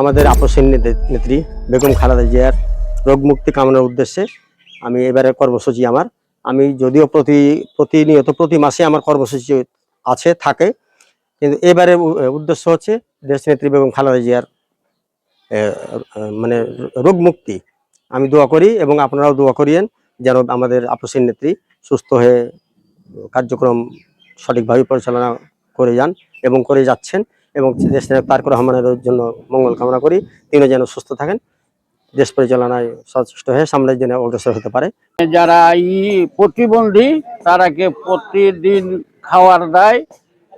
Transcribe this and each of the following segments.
আমাদের আপসের নেত্রী বেগম খালেদা জিয়ার রোগ মুক্তি কামনার উদ্দেশ্যে আমি এবারে কর্মসূচি আমার। আমি যদিও প্রতি প্রতিনিয়ত প্রতি মাসে আমার কর্মসূচি আছে, থাকে। কিন্তু এবারে উদ্দেশ্য হচ্ছে দেশ নেত্রী বেগম খালেদা জিয়ার মানে রোগ মুক্তি আমি দোয়া করি এবং আপনারাও দোয়া করিয়েন যেন আমাদের আপসের নেত্রী সুস্থ হয়ে কার্যক্রম সঠিকভাবে পরিচালনা করে যান এবং করে যাচ্ছেন। এবং দেশ নায়ক তারক রহমানের জন্য মঙ্গল কামনা করি। তিনি যেন সুস্থ থাকেন। দেশ পরিচালনায় সচেষ্ট হয়ে সামনের দিনে অগ্রসর হতে পারে। যারা ই প্রতিবন্ধী, তারাকে প্রতিদিন খাওয়ার দেয়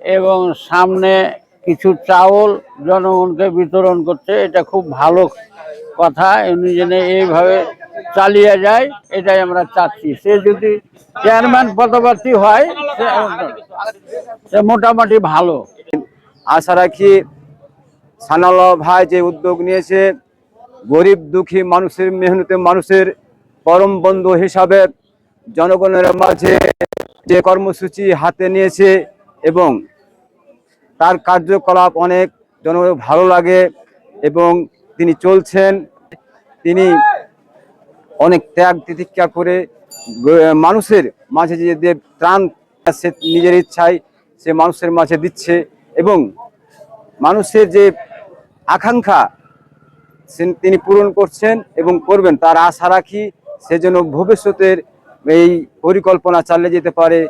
এবং সামনে কিছু চাউল জনগণকে বিতরণ করছে এটা খুব ভালো কথা। উনি যেন এইভাবে চালিয়ে যায়, এটাই আমরা চাচ্ছি। সে যদি চেয়ারম্যান পদপ্রার্থী হয়, সে- সে মোটামুটি ভালো। আশা রাখি সানাল্লাহ ভাই যে উদ্যোগ নিয়েছে, গরিব দুঃখী মানুষের মেহনতে মানুষের পরম বন্ধু হিসাবে জনগণের মাঝে যে কর্মসূচি হাতে নিয়েছে এবং তার কার্যকলাপ অনেক জন ভালো লাগে এবং তিনি চলছেন। তিনি অনেক ত্যাগ তিতিক্ষা করে মানুষের মাঝে যে যে ত্রাণ সে নিজের ইচ্ছায় সে মানুষের মাঝে দিচ্ছে। এবং মানুষের যে আকাঙ্ক্ষা তিনি পূরণ করছেন এবং করবেন, তার আশা রাখি সেজন্য ভবিষ্যতের এই পরিকল্পনা চালিয়ে যেতে পারে।